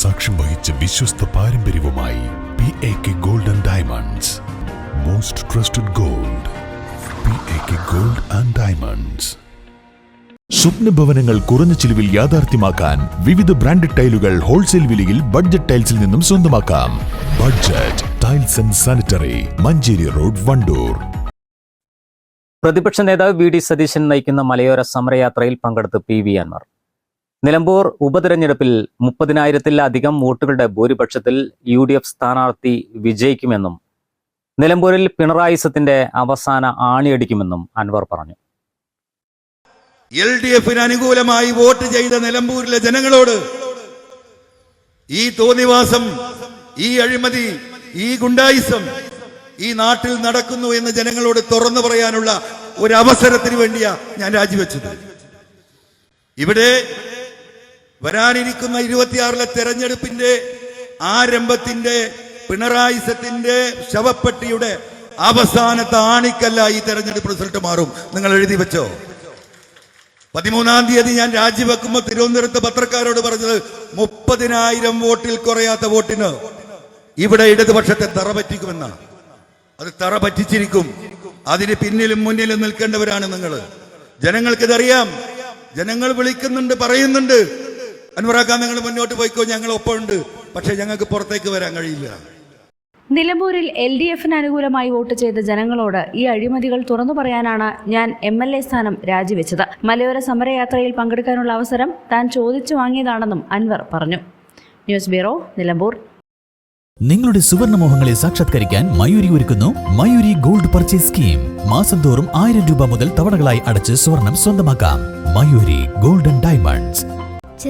സാക്ഷ്യം വഹിച്ച വിശ്വസ്ത പാരമ്പര്യവുമായി P A K gold and diamonds most trusted gold P A K gold and diamonds സ്വപ്ന ഭവനങ്ങൾ കുറഞ്ഞ ചിലവിൽ യാഥാർത്ഥ്യമാക്കാൻ വിവിധ ബ്രാൻഡഡ് ടൈലുകൾ ഹോൾസെയിൽ വിലയിൽ ബഡ്ജറ്റ് ടൈൽസിൽ നിന്നും സ്വന്തമാക്കാം. Budget tiles and sanitary Manjeri road Wandoor. പ്രതിപക്ഷ നേതാവ് വി ഡി സതീശൻ നയിക്കുന്ന മലയോര സമരയാത്രയിൽ പങ്കെടുത്ത് പി വി അൻവർ. നിലമ്പൂർ ഉപതെരഞ്ഞെടുപ്പിൽ മുപ്പതിനായിരത്തിലധികം വോട്ടുകളുടെ ഭൂരിപക്ഷത്തിൽ യു ഡി എഫ് സ്ഥാനാർത്ഥി വിജയിക്കുമെന്നും നിലമ്പൂരിൽ പിണറായി സത്തിന്റെ അവസാന ആണിയടിക്കുമെന്നും അൻവർ പറഞ്ഞു. എൽ ഡി എഫിന് അനുകൂലമായി വോട്ട് ചെയ്ത നിലമ്പൂരിലെ ജനങ്ങളോട് ഈ തോന്നിവാസം ഈ അഴിമതി ഈ ഗുണ്ടായിസം ഈ നാട്ടിൽ നടക്കുന്നു എന്ന് ജനങ്ങളോട് തുറന്നു പറയാനുള്ള ഒരു അവസരത്തിന് വേണ്ടിയാ ഞാൻ രാജിവെച്ചത്. ഇവിടെ വരാനിരിക്കുന്ന ഇരുപത്തിയാറിലെ തെരഞ്ഞെടുപ്പിന്റെ ആരംഭത്തിന്റെ പിണറായിസത്തിന്റെ ശവപ്പെട്ടിയുടെ അവസാനത്തെ ആണിക്കല്ല ഈ തെരഞ്ഞെടുപ്പ് റിസൾട്ട് മാറും. നിങ്ങൾ എഴുതി വെച്ചോ. പതിമൂന്നാം തീയതി ഞാൻ രാജിവെക്കുമ്പോൾ തിരുവനന്തപുരത്ത് പത്രക്കാരോട് പറഞ്ഞത് മുപ്പതിനായിരം വോട്ടിൽ കുറയാത്ത വോട്ടിന് ഇവിടെ ഇടതുപക്ഷത്തെ തറ പറ്റിക്കുമെന്നാണ്. അത് തറ പറ്റിച്ചിരിക്കും. അതിന് പിന്നിലും മുന്നിലും നിൽക്കേണ്ടവരാണ് നിങ്ങൾ. ജനങ്ങൾക്കിതറിയാം ജനങ്ങൾ വിളിക്കുന്നുണ്ട് പറയുന്നുണ്ട്. അൻവറാക്കാൻ നിങ്ങൾ മുന്നോട്ട് പോയിക്കോ ഞങ്ങൾ ഒപ്പമുണ്ട്. പക്ഷെ ഞങ്ങൾക്ക് പുറത്തേക്ക് വരാൻ കഴിയില്ല. നിലമ്പൂരിൽ എൽ ഡി എഫിന് അനുകൂലമായി വോട്ട് ചെയ്ത ജനങ്ങളോട് ഈ അഴിമതികൾ തുറന്നു പറയാനാണ് ഞാൻ എം എൽ എ സ്ഥാനം രാജിവെച്ചത്. മലയോര സമരയാത്രയിൽ പങ്കെടുക്കാനുള്ള അവസരം താൻ ചോദിച്ചു വാങ്ങിയതാണെന്നും അൻവർ പറഞ്ഞു. News bureau Nilambur. നിങ്ങളുടെ സുവർണമോഹങ്ങളെ സാക്ഷാത്കരിക്കാൻ മയൂരി ഒരുക്കുന്നു മയൂരി ഗോൾഡ് പർച്ചേസ് സ്കീം. മാസം തോറും ആയിരം രൂപ മുതൽ തവണകളായി അടച്ച് സ്വർണം സ്വന്തമാക്കാം. മയൂരി ഗോൾഡൻ